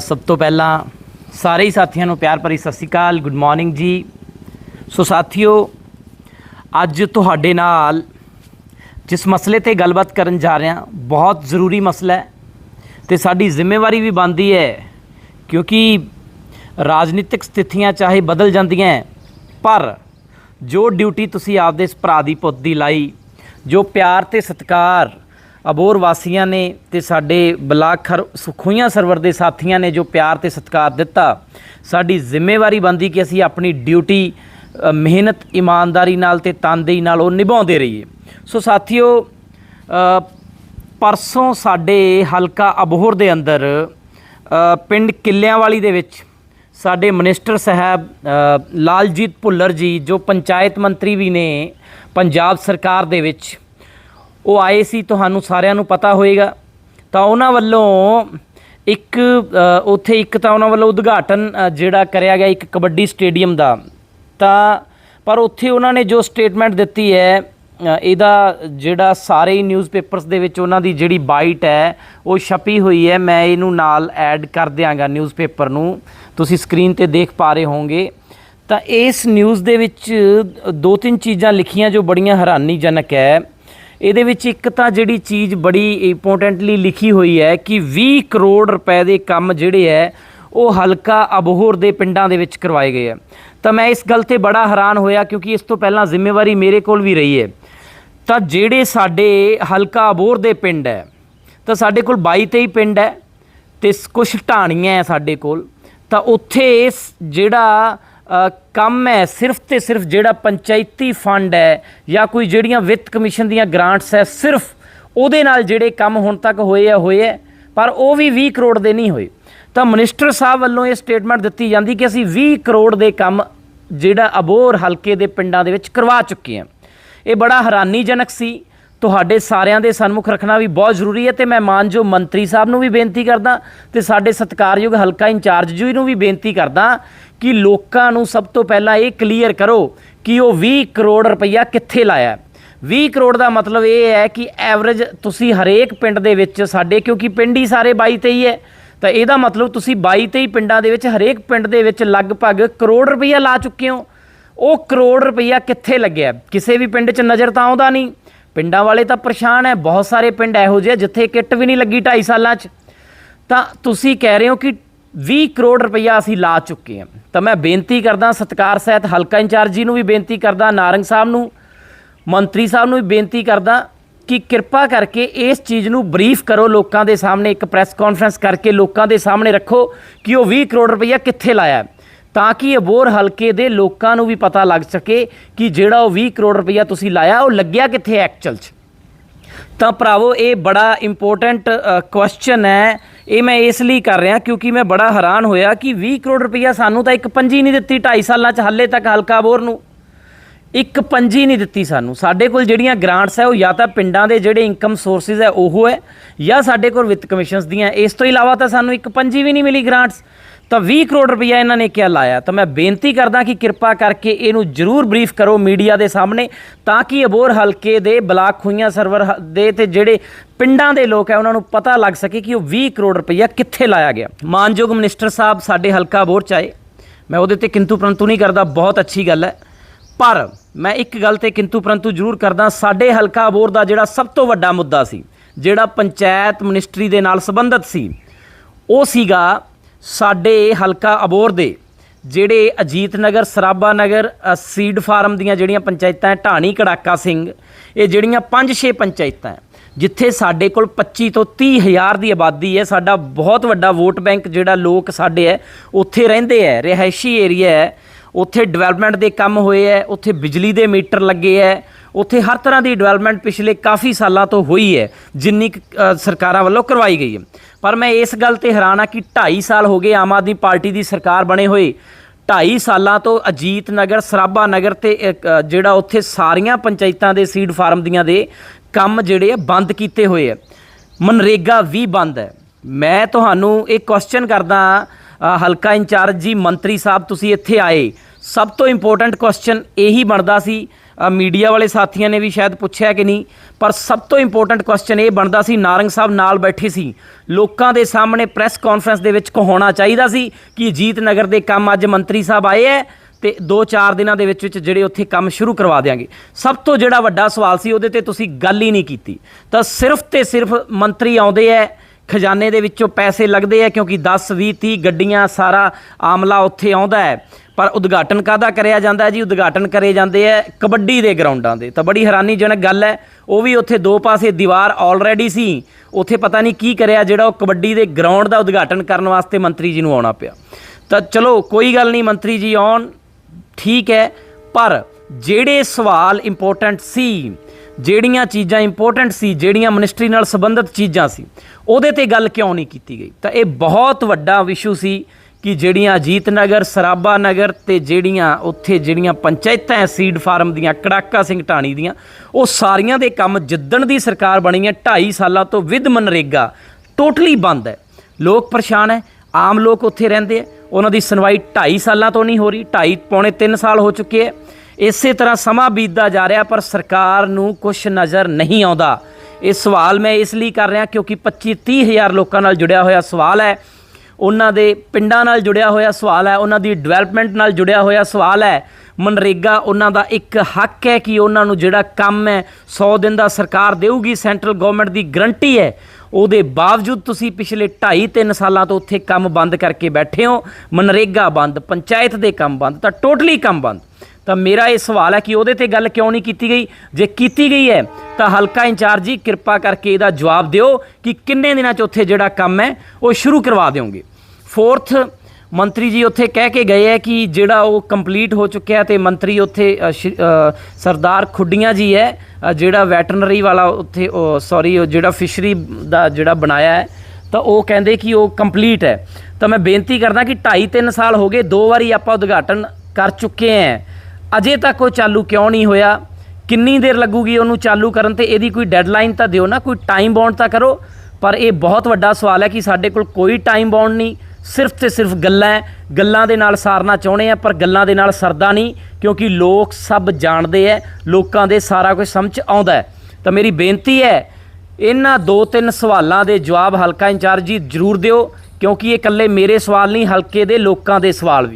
ਸਭ ਤੋਂ ਪਹਿਲਾਂ ਸਾਰੇ ਹੀ ਸਾਥੀਆਂ ਨੂੰ ਪਿਆਰ ਭਰੀ ਸਤਿ ਸ਼੍ਰੀ ਅਕਾਲ ਗੁੱਡ ਮਾਰਨਿੰਗ ਜੀ। ਸੋ ਸਾਥੀਓ, ਅੱਜ ਤੁਹਾਡੇ ਨਾਲ ਜਿਸ ਮਸਲੇ ਤੇ ਗੱਲਬਾਤ ਕਰਨ ਜਾ ਰਹੇ ਹਾਂ, ਬਹੁਤ ਜ਼ਰੂਰੀ ਮਸਲਾ ਹੈ ਤੇ ਸਾਡੀ ਜ਼ਿੰਮੇਵਾਰੀ ਵੀ ਬਣਦੀ ਹੈ, ਕਿਉਂਕਿ ਰਾਜਨੀਤਿਕ ਸਥਿਤੀਆਂ ਚਾਹੇ ਬਦਲ ਜਾਂਦੀਆਂ ਪਰ ਜੋ ਡਿਊਟੀ ਤੁਸੀਂ ਆਪਦੇ ਇਸ ਭਰਾ ਦੀ ਪੁੱਤ ਦੀ ਲਾਈ, ਜੋ ਪਿਆਰ ਤੇ ਸਤਿਕਾਰ ਅਬੋਰ ਵਾਸੀਆਂ ਨੇ ਤੇ ਸਾਡੇ ਬਲਾਕ ਖਰ ਸੁਖੋਈਆਂ ਸਰਵਰ ਦੇ ਸਾਥੀਆਂ ਨੇ ਜੋ ਪਿਆਰ ਤੇ ਸਤਿਕਾਰ ਦਿੱਤਾ, ਸਾਡੀ ਜ਼ਿੰਮੇਵਾਰੀ ਬਣਦੀ ਕਿ ਅਸੀਂ ਆਪਣੀ ਡਿਊਟੀ ਮਿਹਨਤ, ਇਮਾਨਦਾਰੀ ਨਾਲ ਤੇ ਤਨਦੇਹੀ ਨਾਲ ਉਹ ਨਿਭਾਉਂਦੇ ਰਹੀਏ। ਸੋ ਸਾਥੀਓ ਪਰਸੋਂ ਸਾਡੇ ਹਲਕਾ ਅਬੋਹਰ ਦੇ ਅੰਦਰ ਪਿੰਡ ਕਿੱਲਿਆਂਵਾਲੀ ਦੇ ਵਿੱਚ ਸਾਡੇ ਮਿਨਿਸਟਰ ਸਾਹਿਬ ਲਾਲਜੀਤ ਭੁੱਲਰ ਜੀ ਜੋ ਪੰਚਾਇਤ ਮੰਤਰੀ ਵੀ ਨੇ, ਪੰਜਾਬ ਸਰਕਾਰ ਦੇ ਵਿੱਚ ਉਹ ਆਏ ਸੀ, ਤੁਹਾਨੂੰ ਸਾਰਿਆਂ ਨੂੰ ਪਤਾ ਹੋਏਗਾ। ਤਾਂ ਉਹਨਾਂ ਵੱਲੋਂ ਇੱਕ ਉੱਥੇ ਇੱਕ ਤਾਂ ਉਹਨਾਂ ਵੱਲੋਂ ਉਦਘਾਟਨ ਜਿਹੜਾ ਕਰਿਆ ਗਿਆ ਇੱਕ ਕਬੱਡੀ ਸਟੇਡੀਅਮ ਦਾ। ਤਾਂ, ਪਰ ਉੱਥੇ ਉਹਨਾਂ ਨੇ ਜੋ ਸਟੇਟਮੈਂਟ ਦਿੱਤੀ ਹੈ ਇਹਦਾ ਜਿਹੜਾ ਸਾਰੇ ਹੀ ਨਿਊਜ਼ਪੇਪਰਸ ਦੇ ਵਿੱਚ ਉਹਨਾਂ ਦੀ ਜਿਹੜੀ ਬਾਈਟ ਹੈ, ਉਹ ਛਪੀ ਹੋਈ ਹੈ। ਮੈਂ ਇਹਨੂੰ ਨਾਲ ਐਡ ਕਰ ਦਿਆਂਗਾ ਨਿਊਜ਼ਪੇਪਰ ਨੂੰ। ਤੁਸੀਂ ਸਕਰੀਨ ਤੇ ਦੇਖ ਪਾ ਰਹੇ ਹੋਵੋਗੇ। ਤਾਂ ਇਸ ਨਿਊਜ਼ ਦੇ ਵਿੱਚ ਦੋ ਤਿੰਨ ਚੀਜ਼ਾਂ ਲਿਖੀਆਂ ਜੋ ਬੜੀਆਂ ਹੈਰਾਨੀਜਨਕ ਹੈ। ਇਹਦੇ ਵਿੱਚ ਇੱਕ ਤਾਂ ਜਿਹੜੀ ਚੀਜ਼ ਬੜੀ ਇੰਪੋਰਟੈਂਟਲੀ ਲਿਖੀ ਹੋਈ ਹੈ ਕਿ 20 ਕਰੋੜ ਰੁਪਏ ਦੇ ਕੰਮ ਜਿਹੜੇ ਹੈ, ਉਹ ਹਲਕਾ ਅਬੋਹਰ ਦੇ ਪਿੰਡਾਂ ਦੇ ਵਿੱਚ ਕਰਵਾਏ ਗਏ ਹੈ। ਤਾਂ ਮੈਂ ਇਸ ਗੱਲ ਤੇ ਬੜਾ ਹੈਰਾਨ ਹੋਇਆ ਕਿਉਂਕਿ ਇਸ ਤੋਂ ਪਹਿਲਾਂ ਜ਼ਿੰਮੇਵਾਰੀ ਮੇਰੇ ਕੋਲ ਵੀ ਰਹੀ ਹੈ। ਤਾਂ ਜਿਹੜੇ ਸਾਡੇ ਹਲਕਾ ਅਬੋਹਰ ਦੇ ਪਿੰਡ ਹੈ, ਤਾਂ ਸਾਡੇ ਕੋਲ 22 23 ਪਿੰਡ ਹੈ ਤੇ ਕੁਝ ਢਾਣੀਆਂ ਹੈ ਸਾਡੇ ਕੋਲ। ਤਾਂ ਉੱਥੇ ਇਸ ਜਿਹੜਾ ਕੰਮ ਹੈ ਸਿਰਫ ਤੇ ਸਿਰਫ ਜਿਹੜਾ ਪੰਚਾਇਤੀ ਫੰਡ ਹੈ ਜਾਂ ਕੋਈ ਜਿਹੜੀਆਂ ਵਿੱਤ ਕਮਿਸ਼ਨ ਦੀਆਂ ਗ੍ਰਾਂਟਸ ਹੈ, ਸਿਰਫ ਉਹਦੇ ਨਾਲ ਜਿਹੜੇ ਕੰਮ ਹੁਣ ਤੱਕ ਹੋਏ ਆ ਹੋਏ ਆ, ਪਰ ਉਹ ਵੀ 20 ਕਰੋੜ ਦੇ ਨਹੀਂ ਹੋਏ। ਤਾਂ ਮਿਨਿਸਟਰ ਸਾਹਿਬ ਵੱਲੋਂ ਇਹ ਸਟੇਟਮੈਂਟ ਦਿੱਤੀ ਜਾਂਦੀ ਕਿ ਅਸੀਂ 20 ਕਰੋੜ ਦੇ ਕੰਮ ਜਿਹੜਾ ਅਬੋਰ ਹਲਕੇ ਦੇ ਪਿੰਡਾਂ ਦੇ ਵਿੱਚ ਕਰਵਾ ਚੁੱਕੇ ਹਾਂ। ਇਹ ਬੜਾ ਹੈਰਾਨੀਜਨਕ ਸੀ। ਤੁਹਾਡੇ ਸਾਰਿਆਂ ਦੇ ਸਨਮੁਖ ਰੱਖਣਾ ਵੀ ਬਹੁਤ ਜ਼ਰੂਰੀ ਹੈ ਤੇ ਮੈਂ ਮਾਨਯੋਗ ਮੰਤਰੀ ਸਾਹਿਬ ਨੂੰ ਵੀ ਬੇਨਤੀ ਕਰਦਾ ਤੇ ਸਾਡੇ ਸਤਿਕਾਰਯੋਗ ਹਲਕਾ ਇੰਚਾਰਜ ਜੀ ਨੂੰ ਵੀ ਬੇਨਤੀ ਕਰਦਾ ਕਿ ਲੋਕਾਂ ਨੂੰ ਸਭ ਤੋਂ ਪਹਿਲਾਂ ਇਹ ਕਲੀਅਰ ਕਰੋ ਕਿ ਉਹ 20 ਕਰੋੜ ਰੁਪਈਆ ਕਿੱਥੇ ਲਾਇਆ ਹੈ। 20 ਕਰੋੜ ਦਾ ਮਤਲਬ ਇਹ ਹੈ ਕਿ ਐਵਰੇਜ ਤੁਸੀਂ ਹਰੇਕ ਪਿੰਡ ਦੇ ਵਿੱਚ ਸਾਡੇ, ਕਿਉਂਕਿ ਪਿੰਡ ਹੀ ਸਾਰੇ 22 23 ਹੈ ਤਾਂ ਇਹਦਾ ਮਤਲਬ ਤੁਸੀਂ 22 23 ਪਿੰਡਾਂ ਦੇ ਵਿੱਚ ਹਰੇਕ ਪਿੰਡ ਦੇ ਵਿੱਚ ਲਗਭਗ ਕਰੋੜ ਰੁਪਈਆ ਲਾ ਚੁੱਕੇ ਹੋ। ਉਹ ਕਰੋੜ ਰੁਪਈਆ ਕਿੱਥੇ ਲੱਗਿਆ? ਕਿਸੇ ਵੀ ਪਿੰਡ 'ਚ ਨਜ਼ਰ ਤਾਂ ਆਉਂਦਾ ਨਹੀਂ। ਪਿੰਡਾਂ ਵਾਲੇ ਤਾਂ ਪਰੇਸ਼ਾਨ ਹੈ ਬਹੁਤ ਸਾਰੇ ਪਿੰਡ ਇਹੋ ਜਿਹੇ ਆ ਜਿੱਥੇ ਕਿੱਟ ਵੀ ਨਹੀਂ ਲੱਗੀ 2.5 ਸਾਲਾਂ 'ਚ। ਤਾਂ ਤੁਸੀਂ ਕਹਿ ਰਹੇ ਹੋ ਕਿ 20 ਕਰੋੜ ਰੁਪਈਆ ਅਸੀਂ ਲਾ ਚੁੱਕੇ ਹਾਂ। ਤਾਂ ਮੈਂ ਬੇਨਤੀ ਕਰਦਾ, ਸਤਕਾਰ ਸਹਿਤ ਹਲਕਾ ਇੰਚਾਰਜ ਜੀ ਨੂੰ ਵੀ ਬੇਨਤੀ ਕਰਦਾ, ਨਾਰੰਗ ਸਾਹਿਬ ਨੂੰ, ਮੰਤਰੀ ਸਾਹਿਬ ਨੂੰ ਵੀ ਬੇਨਤੀ ਕਰਦਾ ਕਿ ਕਿਰਪਾ ਕਰਕੇ ਇਸ ਚੀਜ਼ ਨੂੰ ਬਰੀਫ ਕਰੋ ਲੋਕਾਂ ਦੇ ਸਾਹਮਣੇ, ਇੱਕ ਪ੍ਰੈਸ ਕਾਨਫਰੰਸ ਕਰਕੇ ਲੋਕਾਂ ਦੇ ਸਾਹਮਣੇ ਰੱਖੋ ਕਿ ਉਹ 20 ਕਰੋੜ ਰੁਪਈਆ ਕਿੱਥੇ ਲਾਇਆ। ਤਾਂ ਕਿ ਅਬੋਰ ਹਲਕੇ ਦੇ ਲੋਕਾਂ ਨੂੰ ਵੀ ਪਤਾ ਲੱਗ ਸਕੇ ਕਿ ਜਿਹੜਾ ਉਹ 20 ਕਰੋੜ ਰੁਪਈਆ ਤੁਸੀਂ ਲਾਇਆ, ਉਹ ਲੱਗਿਆ ਕਿੱਥੇ ਐਕਚੁਅਲ 'ਚ। ਤਾਂ ਭਰਾਵੋ, ਇਹ ਬੜਾ ਇੰਪੋਰਟੈਂਟ ਕੁਐਸਚਨ ਹੈ। ਇਹ ਮੈਂ ਇਸ ਲਈ ਕਰ ਰਿਹਾ ਕਿਉਂਕਿ ਮੈਂ ਬੜਾ ਹੈਰਾਨ ਹੋਇਆ ਕਿ 20 ਕਰੋੜ ਰੁਪਈਆ ਸਾਨੂੰ ਤਾਂ ਇੱਕ ਪੰਜੀ ਨਹੀਂ ਦਿੱਤੀ 2.5 ਸਾਲਾਂ 'ਚ ਹੱਲੇ ਤੱਕ ਹਲਕਾ ਬੋਰ ਨੂੰ। ਇੱਕ ਪੰਜੀ ਨਹੀਂ ਦਿੱਤੀ ਸਾਨੂੰ। ਸਾਡੇ ਕੋਲ ਜਿਹੜੀਆਂ ਗ੍ਰਾਂਟਸ ਹੈ, ਉਹ ਜਾਂ ਤਾਂ ਪਿੰਡਾਂ ਦੇ ਜਿਹੜੇ ਇਨਕਮ ਸੋਰਸਿਸ ਹੈ, ਉਹ ਹੈ, ਜਾਂ ਸਾਡੇ ਕੋਲ ਵਿੱਤ ਕਮਿਸ਼ਨਸ ਦੀਆਂ। ਇਸ ਤੋਂ ਇਲਾਵਾ ਤਾਂ ਸਾਨੂੰ ਇੱਕ ਪੰਜੀ ਵੀ ਨਹੀਂ ਮਿਲੀ ਗ੍ਰਾਂਟਸ ਤਾਂ 20 ਕਰੋੜ ਰੁਪਈਆ ਇਹਨਾਂ ਨੇ ਕਿਹਾ ਲਾਇਆ। ਤਾਂ ਮੈਂ ਬੇਨਤੀ ਕਰਦਾ ਕਿ ਕਿਰਪਾ ਕਰਕੇ ਇਹਨੂੰ ਜ਼ਰੂਰ ਬਰੀਫ ਕਰੋ ਮੀਡੀਆ ਦੇ ਸਾਹਮਣੇ, ਤਾਂ ਕਿ ਅਬੋਰ ਹਲਕੇ ਦੇ ਬਲਾਕ ਖੁਈਆਂ ਸਰਵਰ ਹ- ਦੇ ਤੇ ਜਿਹੜੇ ਪਿੰਡਾਂ ਦੇ ਲੋਕ ਹੈ ਉਹਨਾਂ ਨੂੰ ਪਤਾ ਲੱਗ ਸਕੇ ਕਿ ਉਹ 20 ਕਰੋੜ ਰੁਪਈਆ ਕਿੱਥੇ ਲਾਇਆ ਗਿਆ। ਮਾਨਯੋਗ ਮਿਨਿਸਟਰ ਸਾਹਿਬ, ਸਾਡੇ ਹਲਕਾ ਅਬੋਰ ਚ ਆਏ ਮੈਂ ਉਹਦੇ ਤੇ ਕਿੰਤੂ ਪਰੰਤੂ ਨਹੀਂ ਕਰਦਾ, ਬਹੁਤ ਅੱਛੀ ਗੱਲ ਹੈ। ਪਰ ਮੈਂ ਇੱਕ ਗੱਲ ਤੇ ਕਿੰਤੂ ਪਰੰਤੂ ਜ਼ਰੂਰ ਕਰਦਾ, ਸਾਡੇ ਹਲਕਾ ਅਬੋਰ ਦਾ ਜਿਹੜਾ ਸਭ ਤੋਂ ਵੱਡਾ ਮੁੱਦਾ ਸੀ, ਜਿਹੜਾ ਪੰਚਾਇਤ ਮਿਨਿਸਟਰੀ ਦੇ ਨਾਲ ਸੰਬੰਧਿਤ ਸੀ, ਉਹ ਸੀਗਾ ਸਾਡੇ ਹਲਕਾ ਅਬੋਰ ਦੇ ਜਿਹੜੇ ਅਜੀਤ ਨਗਰ ਸਰਾਬਾ ਨਗਰ ਸੀਡ ਫਾਰਮ ਦੀਆਂ ਜਿਹੜੀਆਂ ਪੰਚਾਇਤਾਂ ਹੈ, ਢਾਣੀ ਕੜਾਕਾ ਸਿੰਘ ਇਹ ਜਿਹੜੀਆਂ 5-6 ਪੰਚਾਇਤਾਂ ਜਿੱਥੇ ਸਾਡੇ ਕੋਲ 25 ਤੋਂ 30 ਹਜ਼ਾਰ ਦੀ ਆਬਾਦੀ ਹੈ ਸਾਡਾ ਬਹੁਤ ਵੱਡਾ ਵੋਟ ਬੈਂਕ ਜਿਹੜਾ ਲੋਕ ਸਾਡੇ ਹੈ ਉੱਥੇ ਰਹਿੰਦੇ ਹੈ ਰਿਹਾਇਸ਼ੀ ਏਰੀਆ ਹੈ ਉੱਥੇ ਡਿਵੈਲਪਮੈਂਟ ਦੇ ਕੰਮ ਹੋਏ ਹੈ ਉੱਥੇ ਬਿਜਲੀ ਦੇ ਮੀਟਰ ਲੱਗੇ ਹੈ ਉੱਥੇ ਹਰ ਤਰ੍ਹਾਂ ਦੀ ਡਿਵੈਲਪਮੈਂਟ ਪਿਛਲੇ ਕਾਫੀ ਸਾਲਾਂ ਤੋਂ ਹੋਈ ਹੈ ਜਿੰਨੀ ਕੁ, ਸਰਕਾਰਾਂ ਵੱਲੋਂ ਕਰਵਾਈ ਗਈ ਹੈ। ਪਰ ਮੈਂ ਇਸ ਗੱਲ ਤੇ ਹੈਰਾਨ ਆ ਕਿ 2.5 ਸਾਲ ਹੋ ਗਏ ਆਮ ਆਦਮੀ ਪਾਰਟੀ ਦੀ ਸਰਕਾਰ ਬਣੇ ਹੋਏ। 2.5 ਸਾਲਾਂ ਤੋਂ ਅਜੀਤ ਨਗਰ ਸਰਾਭਾ ਨਗਰ ਤੇ ਜਿਹੜਾ ਉੱਥੇ ਸਾਰੀਆਂ ਪੰਚਾਇਤਾਂ ਦੇ ਸੀਡ ਫਾਰਮ ਦੀਆਂ ਦੇ ਕੰਮ ਜਿਹੜੇ ਆ ਬੰਦ ਕੀਤੇ ਹੋਏ ਆ। ਮਨਰੇਗਾ ਵੀ ਬੰਦ ਹੈ। ਮੈਂ ਤੁਹਾਨੂੰ ਇਹ ਕੁਐਸਚਨ ਕਰਦਾ ਹਲਕਾ ਇੰਚਾਰਜ ਜੀ ਮੰਤਰੀ ਸਾਹਿਬ ਤੁਸੀਂ ਇੱਥੇ ਆਏ। ਸਭ ਤੋਂ ਇੰਪੋਰਟੈਂਟ ਕੁਐਸਚਨ ਇਹੀ ਬਣਦਾ ਸੀ। ਮੀਡੀਆ ਵਾਲੇ ਸਾਥੀਆਂ ਨੇ ਵੀ ਸ਼ਾਇਦ ਪੁੱਛਿਆ ਕਿ ਨਹੀਂ, ਪਰ ਸਭ ਤੋਂ ਇੰਪੋਰਟੈਂਟ ਕੁਐਸਚਨ ਇਹ ਬਣਦਾ ਸੀ, ਨਾਰੰਗ ਸਾਹਿਬ ਨਾਲ ਬੈਠੇ ਸੀ। ਲੋਕਾਂ ਦੇ ਸਾਹਮਣੇ ਪ੍ਰੈਸ ਕਾਨਫਰੰਸ ਦੇ ਵਿੱਚ ਕਹਾਉਣਾ ਚਾਹੀਦਾ ਸੀ ਕਿ ਜੀਤ ਨਗਰ ਦੇ ਕੰਮ ਅੱਜ ਮੰਤਰੀ ਸਾਹਿਬ ਆਏ ਹੈ ਤੇ 2-4 ਦਿਨਾਂ ਦੇ ਵਿੱਚ ਵਿੱਚ ਜਿਹੜੇ ਉੱਥੇ ਕੰਮ ਸ਼ੁਰੂ ਕਰਵਾ ਦੇਾਂਗੇ ਸਭ ਤੋਂ ਜਿਹੜਾ ਵੱਡਾ ਸਵਾਲ ਸੀ, ਉਹਦੇ ਤੇ ਤੁਸੀਂ ਗੱਲ ਹੀ ਨਹੀਂ ਕੀਤੀ। ਤਾਂ ਸਿਰਫ ਤੇ ਸਿਰਫ ਮੰਤਰੀ ਆਉਂਦੇ ਐ ਖਜ਼ਾਨੇ ਦੇ ਵਿੱਚੋਂ ਪੈਸੇ ਲੱਗਦੇ ਆ ਕਿਉਂਕਿ 10 20 30 ਗੱਡੀਆਂ ਸਾਰਾ ਆਮਲਾ ਉੱਥੇ ਆਉਂਦਾ ਹੈ। ਪਰ ਉਦਘਾਟਨ ਕਾਦਾ ਕਰਿਆ ਜਾਂਦਾ ਜੀ? ਉਦਘਾਟਨ ਕਰੇ ਜਾਂਦੇ ਆ ਕਬੱਡੀ ਦੇ ਗਰਾਊਂਡਾਂ ਦੇ। ਤਾਂ ਬੜੀ ਹੈਰਾਨੀਜਨਕ ਗੱਲ ਹੈ। ਉਹ ਵੀ ਉੱਥੇ ਦੋ ਪਾਸੇ ਦੀਵਾਰ ਆਲਰੇਡੀ ਸੀ। ਉੱਥੇ ਪਤਾ ਨਹੀਂ ਕੀ ਕਰਿਆ ਜਿਹੜਾ ਉਹ ਕਬੱਡੀ ਦੇ ਗਰਾਊਂਡ ਦਾ ਉਦਘਾਟਨ ਕਰਨ ਵਾਸਤੇ ਮੰਤਰੀ ਜੀ ਨੂੰ ਆਉਣਾ ਪਿਆ। ਤਾਂ ਚਲੋ, ਕੋਈ ਗੱਲ ਨਹੀਂ ਮੰਤਰੀ ਜੀ ਆਉਣ। ਠੀਕ ਹੈ। ਪਰ ਜਿਹੜੇ ਸਵਾਲ ਇੰਪੋਰਟੈਂਟ ਸੀ ਜਿਹੜੀਆਂ ਚੀਜ਼ਾਂ ਇੰਪੋਰਟੈਂਟ ਸੀ, ਜਿਹੜੀਆਂ ਮਿਨਿਸਟਰੀ ਨਾਲ ਸੰਬੰਧਿਤ ਚੀਜ਼ਾਂ ਸੀ, ਉਹਦੇ ਤੇ ਗੱਲ ਕਿਉਂ ਨਹੀਂ ਕੀਤੀ ਗਈ? ਤਾਂ ਇਹ ਬਹੁਤ ਵੱਡਾ ਵਿਸ਼ੂ ਸੀ ਕਿ ਜਿਹੜੀਆਂ ਅਜੀਤ ਨਗਰ ਸਰਾਬਾ ਨਗਰ ਤੇ ਜਿਹੜੀਆਂ ਉੱਥੇ ਜਿਹੜੀਆਂ ਪੰਚਾਇਤਾਂ ਐ ਸੀਡ ਫਾਰਮ ਦੀਆਂ, ਕੜਾਕਾ ਸਿੰਘ ਢਾਣੀ ਦੀਆਂ, ਉਹ ਸਾਰੀਆਂ ਦੇ ਕੰਮ ਜਿੱਦਣ ਦੀ ਸਰਕਾਰ ਬਣੀ ਹੈ 2.5 ਸਾਲਾਂ ਤੋਂ ਵਿਦ ਮਨਰੇਗਾ ਟੋਟਲੀ ਬੰਦ ਹੈ। ਲੋਕ ਪਰੇਸ਼ਾਨ ਹੈ, ਆਮ ਲੋਕ ਉੱਥੇ ਰਹਿੰਦੇ ਆ ਉਹਨਾਂ ਦੀ ਸੁਣਵਾਈ 2.5 ਸਾਲਾਂ ਤੋਂ ਨਹੀਂ ਹੋ ਰਹੀ 2.5 ਪੌਣੇ 3 ਸਾਲ ਹੋ ਚੁੱਕੇ ਹੈ। ਇਸੇ ਤਰ੍ਹਾਂ ਸਮਾਂ ਬੀਤਦਾ ਜਾ ਰਿਹਾ, ਪਰ ਸਰਕਾਰ ਨੂੰ ਕੁਝ ਨਜ਼ਰ ਨਹੀਂ ਆਉਂਦਾ। ਇਹ ਸਵਾਲ ਮੈਂ ਇਸ ਲਈ ਕਰ ਰਿਹਾ ਕਿਉਂਕਿ 25 30 ਹਜ਼ਾਰ ਲੋਕਾਂ ਨਾਲ ਜੁੜਿਆ ਹੋਇਆ ਸਵਾਲ ਹੈ। ਉਹਨਾਂ ਦੇ ਪਿੰਡਾਂ ਨਾਲ ਜੁੜਿਆ ਹੋਇਆ ਸਵਾਲ ਹੈ, ਉਹਨਾਂ ਦੀ ਡਿਵੈਲਪਮੈਂਟ ਨਾਲ ਜੁੜਿਆ ਹੋਇਆ ਸਵਾਲ ਹੈ। ਮਨਰੇਗਾ, ਉਹਨਾਂ ਦਾ ਇੱਕ ਹੱਕ ਹੈ ਕਿ ਉਹਨਾਂ ਨੂੰ ਜਿਹੜਾ ਕੰਮ ਹੈ 100 ਦਿਨ ਦਾ ਸਰਕਾਰ ਦੇਊਗੀ, ਸੈਂਟਰਲ ਗਵਰਨਮੈਂਟ ਦੀ ਗਰੰਟੀ ਹੈ। ਉਹਦੇ ਬਾਵਜੂਦ ਤੁਸੀਂ ਪਿਛਲੇ 2.5 3 ਸਾਲਾਂ ਤੋਂ ਉੱਥੇ ਕੰਮ ਬੰਦ ਕਰਕੇ ਬੈਠੇ ਹੋ। ਮਨਰੇਗਾ ਬੰਦ, ਪੰਚਾਇਤ ਦੇ ਕੰਮ ਬੰਦ, ਤਾਂ ਟੋਟਲੀ ਕੰਮ ਬੰਦ। ਤਾਂ ਮੇਰਾ ਇਹ ਸਵਾਲ ਹੈ ਕਿ ਉਹਦੇ ਤੇ ਗੱਲ ਕਿਉਂ ਨਹੀਂ ਕੀਤੀ ਗਈ? ਜੇ ਕੀਤੀ ਗਈ ਹੈ ਤਾਂ ਹਲਕਾ ਇੰਚਾਰਜ ਜੀ ਕਿਰਪਾ ਕਰਕੇ ਇਹਦਾ ਜਵਾਬ ਦਿਓ ਕਿ ਕਿੰਨੇ ਦਿਨਾਂ 'ਚ ਉੱਥੇ ਜਿਹੜਾ ਕੰਮ ਹੈ ਉਹ ਸ਼ੁਰੂ ਕਰਵਾ ਦਿਓਗੇ। ਫੋਰਥ ਮੰਤਰੀ ਜੀ ਉੱਥੇ ਕਹਿ ਕੇ ਗਏ ਹੈ ਕਿ ਜਿਹੜਾ ਉਹ ਕੰਪਲੀਟ ਹੋ ਚੁੱਕਿਆ ਤੇ ਮੰਤਰੀ ਉੱਥੇ ਅ, ਸਰਦਾਰ ਖੁੱਡੀਆਂ ਜੀ ਹੈ ਜਿਹੜਾ ਵੈਟਰਨਰੀ ਵਾਲਾ ਉੱਥੇ ਸੌਰੀ ਜਿਹੜਾ ਫਿਸ਼ਰੀ ਦਾ ਜਿਹੜਾ ਬਣਾਇਆ ਹੈ ਤਾਂ ਉਹ ਕਹਿੰਦੇ ਕਿ ਉਹ ਕੰਪਲੀਟ ਹੈ। ਤਾਂ ਮੈਂ ਬੇਨਤੀ ਕਰਦਾ ਕਿ 2.5 3 ਸਾਲ ਹੋ ਗਏ ਦੋ ਵਾਰੀ ਆਪਾਂ ਉਦਘਾਟਨ ਕਰ ਚੁੱਕੇ ਹਾਂ। ਅਜੇ ਤੱਕ ਉਹ ਚਾਲੂ ਕਿਉਂ ਨਹੀਂ ਹੋਇਆ? ਕਿੰਨੀ ਦੇਰ ਲੱਗੂਗੀ ਉਹਨੂੰ ਚਾਲੂ ਕਰਨ ਤੇ? ਇਹਦੀ ਕੋਈ ਡੈਡਲਾਈਨ ਤਾਂ ਦਿਓ ਨਾ, ਕੋਈ ਟਾਈਮ ਬਾਉਂਡ ਤਾਂ ਕਰੋ। ਪਰ ਇਹ ਬਹੁਤ ਵੱਡਾ ਸਵਾਲ ਹੈ ਕਿ ਸਾਡੇ ਕੋਲ ਕੋਈ ਟਾਈਮ ਬਾਉਂਡ ਨਹੀਂ। ਸਿਰਫ ਤੇ ਸਿਰਫ ਗੱਲਾਂ ਗੱਲਾਂ ਦੇ ਨਾਲ ਸਾਰਨਾ ਚਾਹੁੰਦੇ ਆ, ਪਰ ਗੱਲਾਂ ਦੇ ਨਾਲ ਸਰਦਾ ਨਹੀਂ, ਕਿਉਂਕਿ ਲੋਕ ਸਭ ਜਾਣਦੇ ਐ, ਲੋਕਾਂ ਦੇ ਸਾਰਾ ਕੁਝ ਸਮਝ ਆਉਂਦਾ ਹੈ ਤਾਂ ਮੇਰੀ ਬੇਨਤੀ ਹੈ ਇਹਨਾਂ ਦੋ ਤਿੰਨ ਸਵਾਲਾਂ ਦੇ ਜਵਾਬ ਹਲਕਾ ਇੰਚਾਰਜ ਜੀ ਜ਼ਰੂਰ ਦਿਓ, ਕਿਉਂਕਿ ਇਹ ਇਕੱਲੇ ਮੇਰੇ ਸਵਾਲ ਨਹੀਂ, ਹਲਕੇ ਦੇ ਲੋਕਾਂ ਦੇ ਸਵਾਲ ਵੀ।